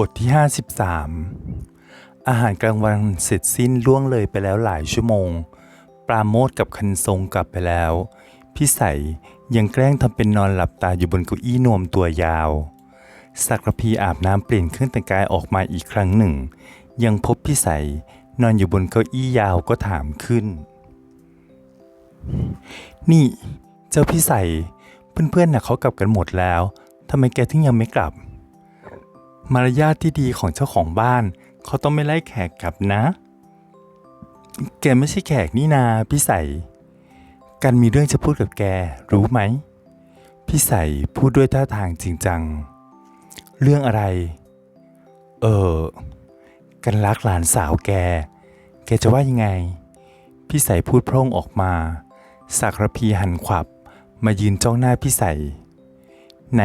บทที่ 53 อาหารกลางวันเสร็จสิ้นล่วงเลยไปแล้วหลายชั่วโมง ปราโมทกับคันทรงกลับไปแล้ว พี่ใสยยังแกล้งทำเป็นนอนหลับตาอยู่บนเก้าอี้นวมตัวยาว สักระพีอาบน้ำเปลี่ยนเครื่องแต่งกายออกมาอีกครั้งหนึ่ง ยังพบพี่ใสยนอนอยู่บนเก้าอี้ยาวก็ถามขึ้น นี่ เจ้าพี่ใสยเพื่อนๆน่ะเขากลับกันหมดแล้วทำไมแกถึงยังไม่กลับ มารยาทที่ดีของเจ้าของบ้าน เขาต้องไม่ไล่แขกกลับนะ แกไม่ใช่แขกนี่นาพี่ใสยกันมีเรื่องจะพูดกับแกรู้ไหม พี่ใสยพูดด้วยท่าทางจริงจัง เรื่องอะไร เออ กันรักหลานสาวแก แกจะว่ายังไง พี่ใสยพูดพร่งออกมาสักระพีหันขวับ มายืนจ้องหน้าพี่ใสยไหน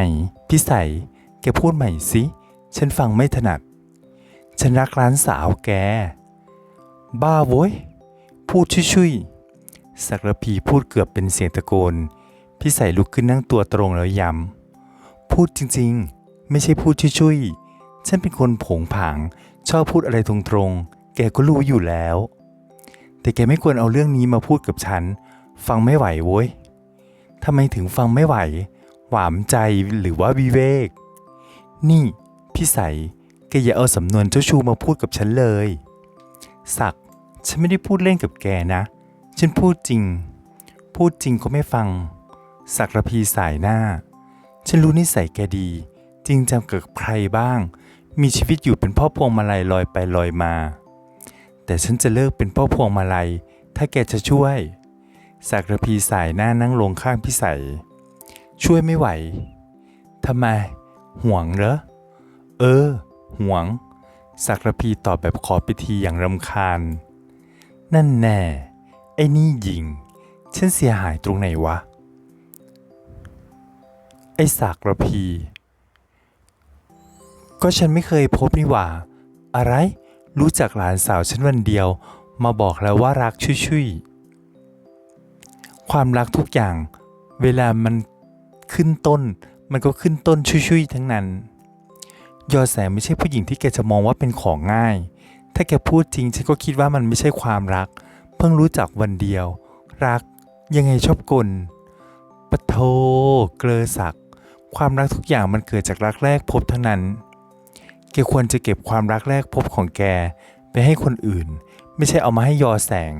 พี่ใสยแกพูดใหม่สิ ฉันฟังไม่ถนัด ฉันรักร้านสาวแก บ้าโว้ย พูดชุยๆสักระพีพูดเกือบเป็นเสียงตะโกน พี่ใส่ลุกขึ้นนั่งตัวตรงแล้วย้ำ พูดจริงๆ ไม่ใช่พูดชุยๆ ฉันเป็นคนผงผาง ชอบพูดอะไรตรงๆ แกก็รู้อยู่แล้ว แต่แกไม่ควรเอาเรื่องนี้มาพูดกับฉัน ฟังไม่ไหวโว้ยทำไมถึงฟังไม่ไหว หวามใจหรือว่าวิเวก นี่ พี่ใสแกอย่าเอาสำนวนเจ้าชูมาพูดกับฉันเลยศัก ฉันไม่ได้พูดเล่นกับแกนะ ฉันพูดจริง พูดจริงก็ไม่ฟังศักระพีสายหน้า ฉันรู้นิสัยแกดี จริงจังกับใครบ้าง มีชีวิตอยู่เป็นพ่อพวงมาลัยลอยไปลอยมา แต่ฉันจะเลิกเป็นพ่อพวงมาลัย ถ้าแกจะช่วยศักระพีสายหน้านั่งลงข้างพี่ใสช่วยไม่ไหวทำไม ห่วงเหรอ เออ ห่วง สักระพีตอบแบบขอพิธีอย่างรำคาญ นั่นแน่ ไอ้นี่ยิง ฉันเสียหายตรงไหนวะ ไอ้สักระพี ก็ฉันไม่เคยพบนี่หว่า อะไร รู้จักหลานสาวฉันวันเดียว มาบอกแล้วว่ารักชุยๆ ความรักทุกอย่าง เวลามันขึ้นต้น มันก็ขึ้นต้นชุยๆทั้งนั้น ยอแสงไม่ใช่ผู้หญิงที่แกจะมองว่าเป็นของง่าย ถ้าแกพูดจริงฉันก็คิดว่ามันไม่ใช่ความรัก เพิ่งรู้จักวันเดียว รักยังไงชอบกลปะโทเกลอศัก ความรักทุกอย่างมันเกิดจากรักแรกพบทั้งนั้น แกควรจะเก็บความรักแรกพบของแกไปให้คนอื่น ไม่ใช่เอามาให้ยอแสง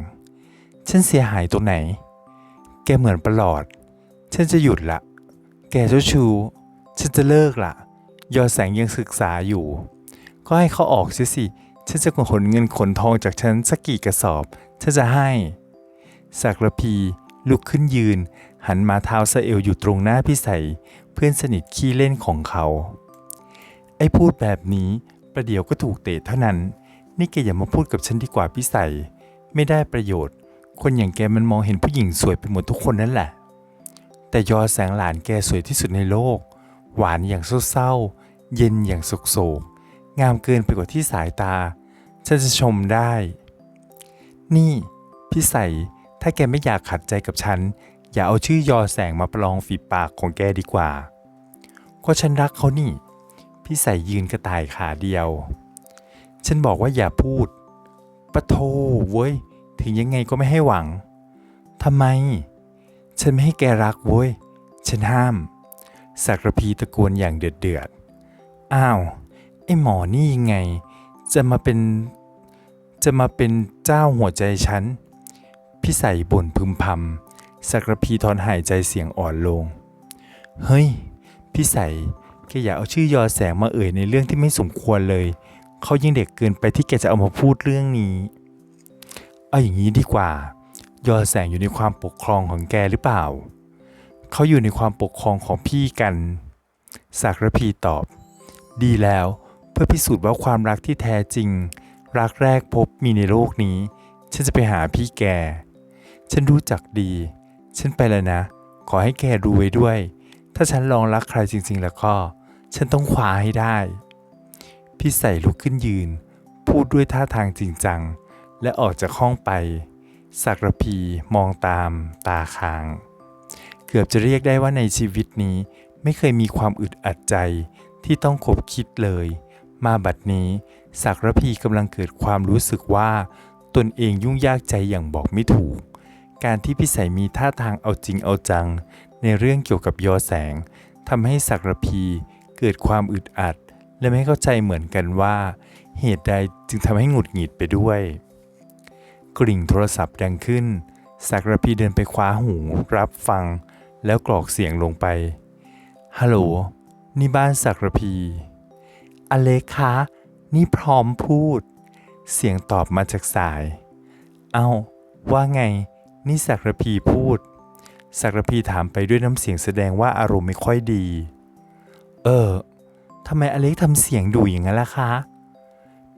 ฉันเสียหายตรงไหน แกเหมือนประหลอด ฉันจะหยุดละ แกเจ้าชู้ฉันจะเลิกละ ยอแสงยังศึกษาอยู่ ก็ให้เขาออกสียสิฉันจะขนเงินขนทองจากฉันสักกี่กระสอบฉันจะให้สักระพีลุกขึ้นยืน หันมาเท้าสะเอวอยู่ตรงหน้าพี่ใสยเพื่อนสนิทขี้เล่นของเขา ไอ้พูดแบบนี้ประเดี๋ยวก็ถูกเตะเท่านั้น นี่แกอย่ามาพูดกับฉันดีกว่าพี่ใสยไม่ได้ประโยชน์ คนอย่างแกมันมองเห็นผู้หญิงสวยไปหมดทุกคนนั่นแหละ แต่ยอแสงหลานแกสวยที่สุดในโลก หวานอย่างเศร้า เย็นอย่างโศกโศก งามเกินไปกว่าที่สายตาฉันจะชมได้ นี่พี่ใสยถ้าแกไม่อยากขัดใจกับฉัน อย่าเอาชื่อยอแสงมาประลองฝีปากของแกดีกว่า ก็ฉันรักเขานี่ พี่ใสยยืนกระต่ายขาเดียว ฉันบอกว่าอย่าพูดปะโทเว้ย ถึงยังไงก็ไม่ให้หวังทำไม ฉันไม่ให้แกรักเว้ย ฉันห้าม สักระพีตะโกนอย่างเดือดเดือด อ้าวไอหมอนี่ยังไง จะมาเป็น จะมาเป็นเจ้าหัวใจฉัน พี่ใส่บ่นพึมพำสักระพีถอนหายใจเสียงอ่อนลง เฮ้ย พี่ใส่แกอย่าเอาชื่อยอแสงมาเอ่ยในเรื่องที่ไม่สมควรเลย เขายังเด็กเกินไปที่แกจะเอามาพูดเรื่องนี้ เอาอย่างนี้ดีกว่า ยอแสงอยู่ในความปกครองของแกหรือเปล่า เขาอยู่ในความปกครองของพี่กันสักระพีตอบ ดีแล้วเพื่อพิสูจน์ว่าความรักที่แท้จริง รักแรกพบมีในโลกนี้ ฉันจะไปหาพี่แก ฉันรู้จักดี ฉันไปแล้วนะ ขอให้แกรู้ไว้ด้วย ถ้าฉันลองรักใครจริง ๆ แล้วก็ ฉันต้องคว้าให้ได้ พี่ใส่ลุกขึ้นยืน พูดด้วยท่าทางจริงจัง และออกจากห้องไปสักรพีมองตาม ตาค้าง เกือบจะเรียกได้ว่าในชีวิตนี้ไม่เคยมีความอึดอัดใจ ที่ต้องคบคิดเลย มาบัดนี้ศักรพีกำลังเกิดความรู้สึกว่า ตนเองยุ่งยากใจอย่างบอกไม่ถูก การที่พี่ใสยมีท่าทางเอาจริงเอาจัง ในเรื่องเกี่ยวกับยอแสงทำให้ศักรพีเกิดความอึดอัด และไม่เข้าใจเหมือนกันว่า เหตุใดจึงทำให้หงุดหงิดไปด้วย กริ่งโทรศัพท์ดังขึ้นศักรพีเดินไปคว้าหูรับฟัง แล้วกรอกเสียงลงไปฮัลโหล นี่บ้านศักรพี อเล็กคะ นี่พร้อมพูด เสียงตอบมาจากสาย เอ้า ว่าไง นี่ศักรพีพูดศักรพีถามไปด้วยน้ำเสียงแสดงว่าอารมณ์ไม่ค่อยดี เออ ทำไมอเล็กทำเสียงดุอย่างนั้นล่ะคะ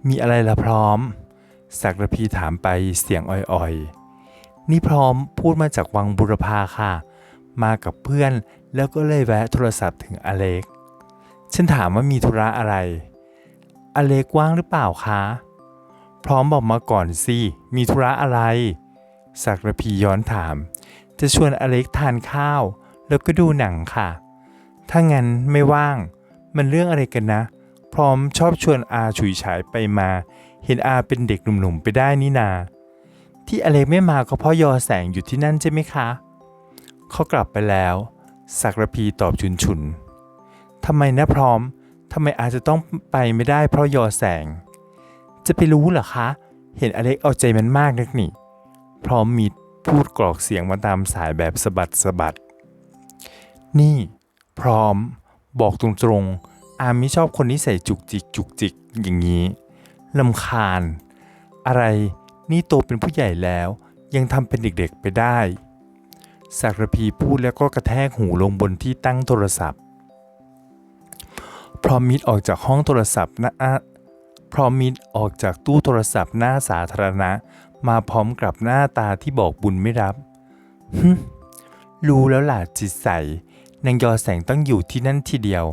มีอะไรละพร้อมศักรพีถามไปเสียงอ่อยๆ นี่พร้อมพูดมาจากวังบุรพาค่ะ มากับเพื่อนแล้วก็เลยแวะโทรศัพท์ถึงอเล็ก ฉันถามว่ามีธุระอะไร อเล็กว่างหรือเปล่าคะ พร้อมบอกมาก่อนสิ มีธุระอะไร ศักรพีย้อนถาม จะชวนอเล็กทานข้าว แล้วก็ดูหนังค่ะ ถ้างั้นไม่ว่าง มันเรื่องอะไรกันนะ พร้อมชอบชวนอาฉุยฉายไปมา เห็นอาเป็นเด็กหนุ่มๆไปได้นี่นา ที่อเล็กไม่มาก็เพราะยอแสงอยู่ที่นั่นใช่ไหมคะ เขากลับไปแล้ว ศักรพีตอบชุนชุน ทำไมนะพร้อมทำไมอาจจะต้องไปไม่ได้เพราะยอแสง จะไปรู้เหรอคะ เห็นอเล็กเอาใจมันมากนักนี่ พร้อมมีพูดกรอกเสียงมาตามสายแบบสะบัดสะบัด นี่ พร้อม บอกตรงๆ อาไม่ชอบคนที่ใส่จุกจิกจุกจิกอย่างนี้ลำคาญ อะไรนี่โตเป็นผู้ใหญ่แล้ว ยังทำเป็นเด็กๆไปได้ศักรพีพูดแล้วก็กระแทกหูลงบนที่ตั้งโทรศัพท์ พร้อมมิดออกจากห้องโทรศัพท์หนะพร้อมมิดออกจากตู้โทรศัพท์หน้าสาธารณะ มาพร้อมกับหน้าตาที่บอกบุญไม่รับฮึรู้แล้วล่ะจิตใสนางยอแสงต้องอยู่ที่นั่นทีเดียว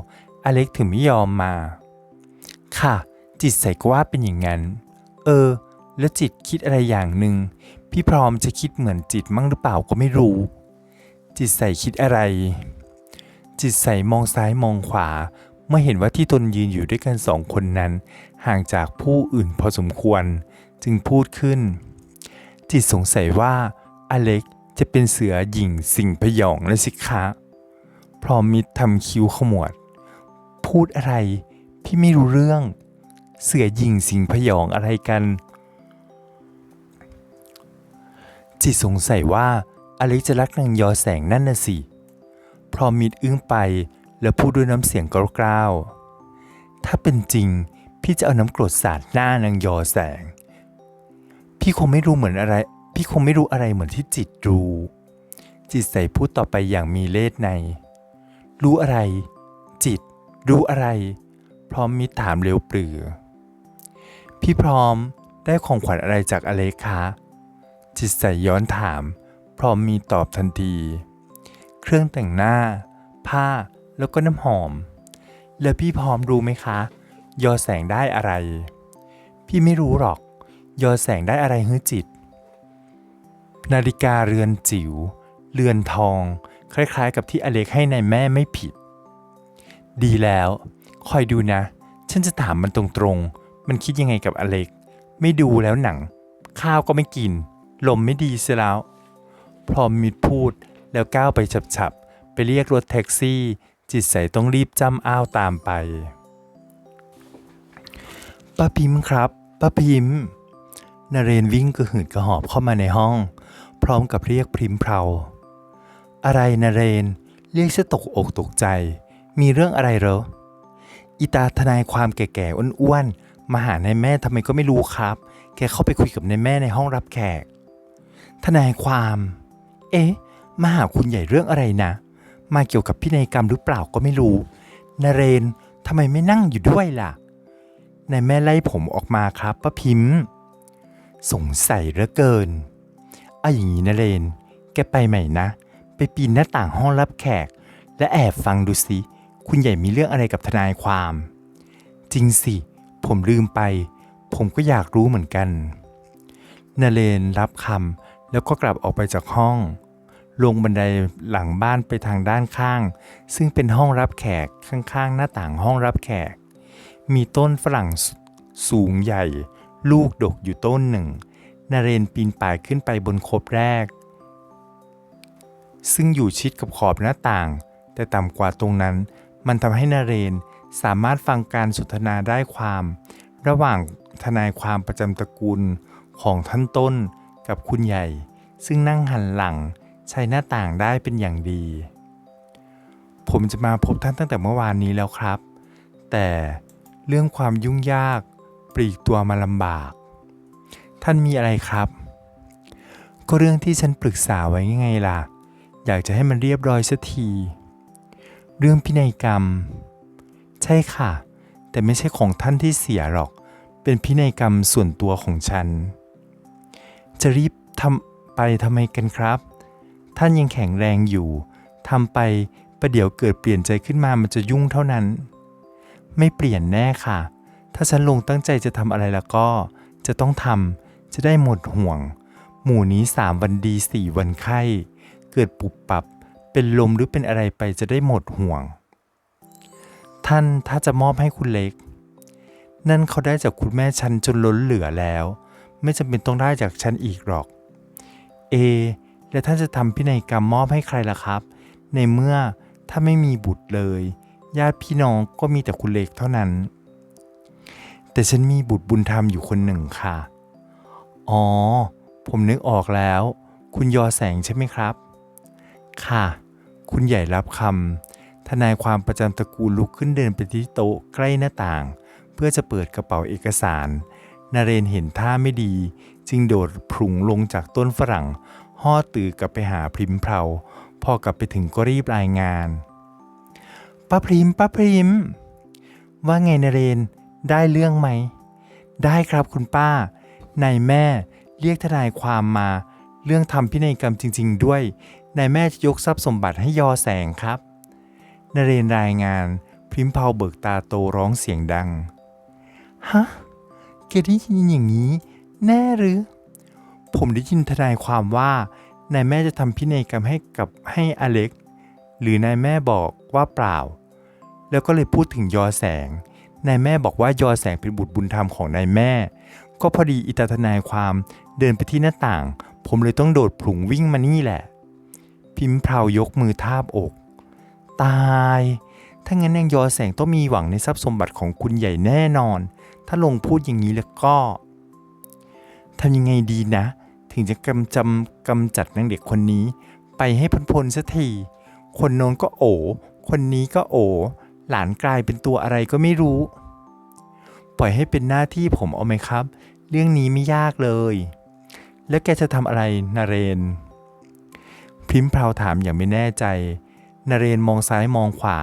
อเล็กถึงไม่ยอมมา ค่ะ จิตใสก็ว่าเป็นอย่างนั้น เออ แล้วจิตคิดอะไรอย่างหนึ่งพี่พร้อมจะคิดเหมือนจิตมั่งหรือเปล่าก็ไม่รู้ จิตใสคิดอะไร จิตใสมองซ้ายมองขวา เมื่อเห็นว่าที่ตนยืนอยู่ด้วยกันสองคนนั้น ห่างจากผู้อื่นพอสมควรจึงพูดขึ้น จิตสงสัยว่าอเล็กจะเป็นเสือหญิงสิงพยองและสิคะพร้อมมิตรทำคิ้วขมวด พูดอะไร พี่ไม่รู้เรื่อง เสือหญิงสิงพยองอะไรกัน จิตสงสัยว่าอเล็กจะรักนางยอแสงนั่นน่ะสิ พร้อมมิตรอึ้งไป แล้วพูดด้วยน้ำเสียงกล้าวๆถ้าเป็นจริงพี่จะเอาน้ำกรดสาดหน้านางยอแสง พี่คงไม่รู้เหมือนอะไร พี่คงไม่รู้อะไรเหมือนที่จิตรู้ จิตใส่พูดต่อไปอย่างมีเลสใน รู้อะไร จิต รู้อะไร พร้อมมิตรถามเร็วปรือ พี่พร้อมได้ของขวัญอะไรจากอเล็กคะจิตใส่ย้อนถาม พร้อมมีตอบทันที เครื่องแต่งหน้า ผ้า แล้วก็น้ำหอม แล้วพี่พร้อมรู้ไหมคะ ยอแสงได้อะไร พี่ไม่รู้หรอก ยอแสงได้อะไรฮื้อจิต นาฬิกาเรือนจิ๋วเรือนทอง คล้ายๆ กับที่อเล็กให้ในายแม่ไม่ผิด ดีแล้ว คอยดูนะ ฉันจะถามมันตรงๆ มันคิดยังไงกับอเล็ก ไม่ดูแล้วหนัง ข้าวก็ไม่กิน ลมไม่ดีเสียแล้ว พร้อมมิดพูดแล้วก้าวไปฉับๆ ไปเรียกรถแท็กซี่ จิตใสต้องรีบจำอ้าวตามไปป้าพิมพ์ครับป้าพิมพ์นเรนวิ่งกระหืดกระหอบเข้ามาในห้อง พร้อมกับเรียกพริมเพราอะไรนเรน เรียกฉันตกอกตกใจ มีเรื่องอะไรเหรออีตาทนายความแก่ๆอ้วนๆมาหานายแม่ทำไมก็ไม่รู้ครับ แกเข้าไปคุยกับนายแม่ในห้องรับแขก ทนายความ เอ๊ะ มาหาคุณใหญ่เรื่องอะไรนะ มาเกี่ยวกับพินัยกรรมหรือเปล่าก็ไม่รู้นเรนทำไมไม่นั่งอยู่ด้วยล่ะนายแม่ไล่ผมออกมาครับป้าพิมพ์ สงสัยเหลือเกินเอาอย่างนี้นะเรน แกไปใหม่นะ ไปปีนหน้าต่างห้องรับแขก และแอบฟังดูสิ คุณใหญ่มีเรื่องอะไรกับทนายความ จริงสิ ผมลืมไป ผมก็อยากรู้เหมือนกันนาเรนรับคำแล้วก็กลับออกไปจากห้อง ลงบันไดหลังบ้านไปทางด้านข้าง ซึ่งเป็นห้องรับแขกข้างๆ หน้าต่างห้องรับแขก มีต้นฝรั่งสสูงใหญ่ ลูกดกอยู่ต้นหนึ่งนเรนปีนป่ายขึ้นไปบนคบแรก ซึ่งอยู่ชิดกับขอบหน้าต่าง แต่ต่ำกว่าตรงนั้น มันทำให้นเรนสามารถฟังการสนทนาได้ความ ระหว่างทนายความประจำตระกูลของท่านต้นกับคุณใหญ่ ซึ่งนั่งหันหลัง ใช้หน้าต่างได้เป็นอย่างดี ผมจะมาพบท่านตั้งแต่เมื่อวานนี้แล้วครับ แต่เรื่องความยุ่งยากปลีกตัวมาลำบาก ท่านมีอะไรครับ ก็เรื่องที่ฉันปรึกษาไว้ไงล่ะ อยากจะให้มันเรียบร้อยสักที เรื่องพินัยกรรม ใช่ค่ะ แต่ไม่ใช่ของท่านที่เสียหรอก เป็นพินัยกรรมส่วนตัวของฉัน จะรีบทำไปทำไมกันครับ ท่านยังแข็งแรงอยู่ทำไปประเดี๋ยวเกิดเปลี่ยนใจขึ้นมามันจะยุ่งเท่านั้น ไม่เปลี่ยนแน่ค่ะ ถ้าฉันลงตั้งใจจะทำอะไรแล้วก็ จะต้องทำจะได้หมดห่วง หมู่นี้สามวันดีสี่วันไข้ เกิดปุบปับ เป็นลมหรือเป็นอะไรไปจะได้หมดห่วง ท่านถ้าจะมอบให้คุณเล็ก นั่นเขาได้จากคุณแม่ฉันจนล้นเหลือแล้ว ไม่จำเป็นต้องได้จากฉันอีกหรอก เอ แล้วท่านจะทำพินัยกรรมมอบให้ใครล่ะครับ ในเมื่อถ้าไม่มีบุตรเลย ญาติพี่น้องก็มีแต่คุณเล็กเท่านั้น แต่ฉันมีบุตรบุญธรรมอยู่คนหนึ่งค่ะ อ๋อ ผมนึกออกแล้ว คุณยอแสงใช่ไหมครับ ค่ะ คุณใหญ่รับคำทนายความประจำตระกูลลุกขึ้นเดินไปที่โต๊ะใกล้หน้าต่าง เพื่อจะเปิดกระเป๋าเอกสารนาเรนเห็นท่าไม่ดี จึงโดดพลุงลงจากต้นฝรั่ง ห่อตือกลับไปหาพริมเพาพอกลับไปถึงก็รีบรายงานป้าพริมป้าพริม ว่าไงนเรนได้เรื่องไหม ได้ครับคุณป้านายแม่เรียกทนายความมา เรื่องทำพินัยกรรมจริง ๆ ด้วยนายแม่จะยกทรัพย์สมบัติให้ยอแสงครับนเรนรายงาน พริมเพาเบิกตาโตร้องเสียงดังฮะแกได้ยินอย่างนี้ แน่หรือ ผมได้ยินทนายความว่านายแม่จะทำพินัยกรรมให้กับให้อเล็ก หรือนายแม่บอกว่าเปล่า แล้วก็เลยพูดถึงยอแสง นายแม่บอกว่ายอแสงเป็นบุตรบุญธรรมของนายแม่ ก็พอดีอิตาทนายความเดินไปที่หน้าต่าง ผมเลยต้องโดดผลุงวิ่งมานี่แหละ พิมพ์เพรายกมือทาบอก ตาย ถ้างั้นยังยอแสงต้องมีหวังในทรัพย์สมบัติของคุณใหญ่แน่นอน ถ้าลงพูดอย่างนี้แล้วก็ ทำยังไงดีนะ ถึงจะกำจำกำจัดนางเด็กคนนี้ ไปให้พ้นๆสักที คนโน้นก็โอคนนี้ก็โอหลานกลายเป็นตัวอะไรก็ไม่รู้ ปล่อยให้เป็นหน้าที่ผมเอาไหมครับ เรื่องนี้ไม่ยากเลย แล้วแกจะทำอะไรนาเรน พิมเพราวถามอย่างไม่แน่ใจนเรนมองซ้ายมองขวา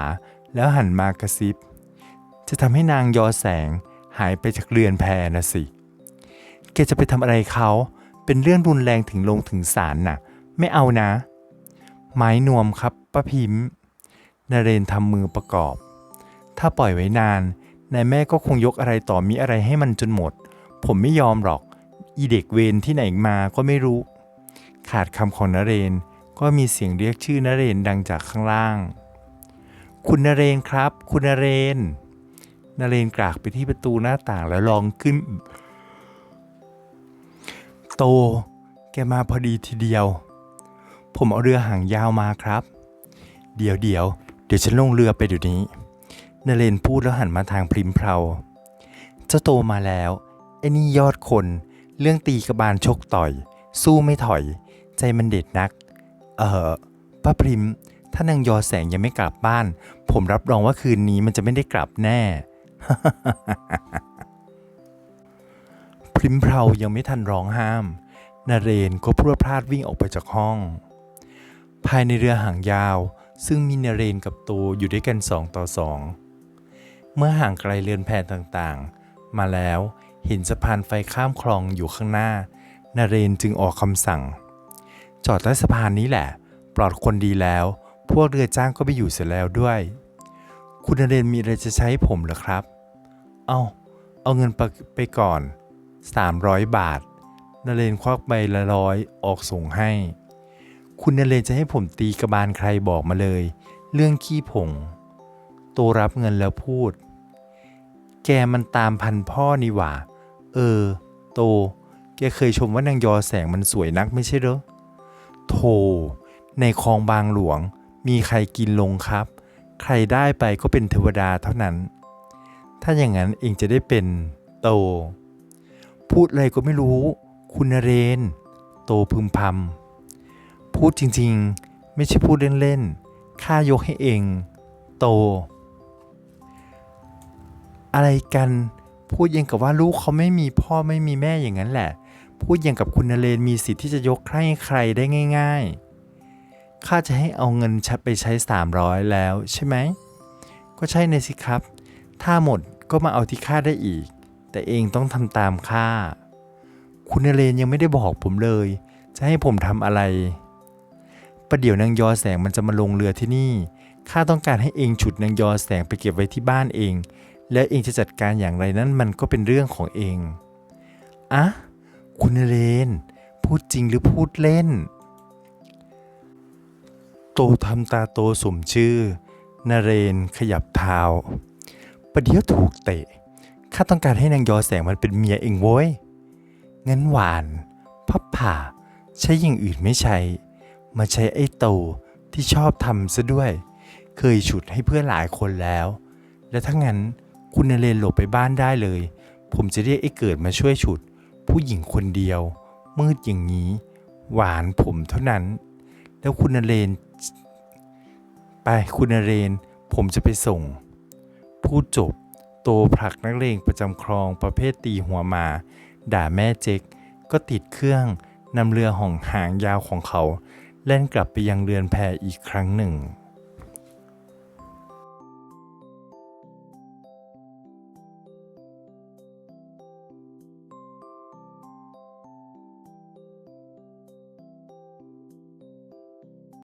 แล้วหันมากระซิบ จะทำให้นางยอแสงหายไปจากเรือนแพนะสิ แกจะไปทำอะไรเขา เป็นเรื่องรุนแรงถึงลงถึงศาลน่ะ ไม่เอานะ ไม้นวมครับป้าพิมพ์นเรนทำมือประกอบ ถ้าปล่อยไว้นาน นายแม่ก็คงยกอะไรต่อมีอะไรให้มันจนหมด ผมไม่ยอมหรอก อีเด็กเวรที่ไหนมาก็ไม่รู้ ขาดคำของนเรนก็มีเสียงเรียกชื่อนเรนดังจากข้างล่าง คุณนเรนครับ คุณนเรนนเรนกรากไปที่ประตูหน้าต่างแล้วลองขึ้น โต แกมาพอดีทีเดียว ผมเอาเรือหางยาวมาครับ เดี๋ยวเดี๋ยวเดี๋ยวฉันลงเรือไปเดี๋ยวนี้นเรนพูดแล้วหันมาทางพริมเพราเจ้าโตมาแล้วไอ้นี่ยอดคน เรื่องตีกระบาลชกต่อย สู้ไม่ถอย ใจมันเด็ดนัก เออป้าพริม ถ้านางยอแสงยังไม่กลับบ้าน ผมรับรองว่าคืนนี้มันจะไม่ได้กลับแน่ ริมเพรายังไม่ทันร้องห้าม นาเรนก็พรวดพลาดวิ่งออกไปจากห้อง ภายในเรือหางยาว ซึ่งมีนาเรนกับโตอยู่ด้วยกันสองต่อสอง เมื่อห่างไกลเรือนแพต่างๆ มาแล้วเห็นสะพานไฟข้ามคลองอยู่ข้างหน้า นาเรนจึงออกคำสั่ง จอดใต้สะพานนี้แหละ ปลอดคนดีแล้ว พวกเรือจ้างก็ไปอยู่เสร็จแล้วด้วย คุณนเรนมีอะไรจะใช้ผมเหรอครับ เอาเอาเงินไปไปก่อน 300 บาทนเรนควักใบละร้อยออกส่งให้ คุณนเรนจะให้ผมตีกระบาลใครบอกมาเลย เรื่องขี้ผง โตรับเงินแล้วพูด แกมันตามพันพ่อนี่หว่า เออ โต แกเคยชมว่านางยอแสงมันสวยนักไม่ใช่หรอโธในคลองบางหลวง มีใครกินลงครับ ใครได้ไปก็เป็นเทวดาเท่านั้น ถ้าอย่างนั้นเองจะได้เป็นโต พูดอะไรก็ไม่รู้ คุณนเรน โตพึมพำพูดจริงๆ ไม่ใช่พูดเล่นๆข้ายกให้เอง โต อะไรกันพูดยังกับว่าลูกเขาไม่มีพ่อไม่มีแม่อย่างนั้นแหละ พูดยังกับคุณนเรนมีสิทธิ์ที่จะยกให้ใครได้ง่าย ๆ ข้าจะให้เอาเงินชัดไปใช้ 300 แล้วใช่ไหม ก็ใช่ในสิครับ ถ้าหมดก็มาเอาที่ข้าได้อีก แต่เองต้องทำตามข้าคุณนเรนยังไม่ได้บอกผมเลย จะให้ผมทำอะไร ประเดี๋ยวนางยอแสงมันจะมาลงเรือที่นี่ ข้าต้องการให้เองฉุดนางยอแสงไปเก็บไว้ที่บ้านเอง แล้วเองจะจัดการอย่างไรนั้นมันก็เป็นเรื่องของเอง อะ คุณนเรนพูดจริงหรือพูดเล่น โตทำตาโตสมชื่อนเรนขยับเท้าประเดี๋ยวถูกเตะ ข้าต้องการให้นางยอแสงมันเป็นเมียเองโว้ย งั้นหวานพับผ่า ใช้อย่างอื่นไม่ใช้ มาใช้ไอ้โตที่ชอบทำซะด้วย เคยฉุดให้เพื่อนหลายคนแล้ว และถ้างั้นคุณนเรนหลบไปบ้านได้เลย ผมจะเรียกไอ้เกิดมาช่วยฉุด ผู้หญิงคนเดียว มืดอย่างนี้ หวานผมเท่านั้น แล้วคุณนเรนไปคุณนเรนผมจะไปส่ง พูดจบ โตผลักนักเลงประจำคลองประเภทตีหัวมา ด่าแม่เจ๊กก็ติดเครื่องนำเรือห่องหางยาวของเขา แล่นกลับไปยังเรือนแพอีกครั้งหนึ่ง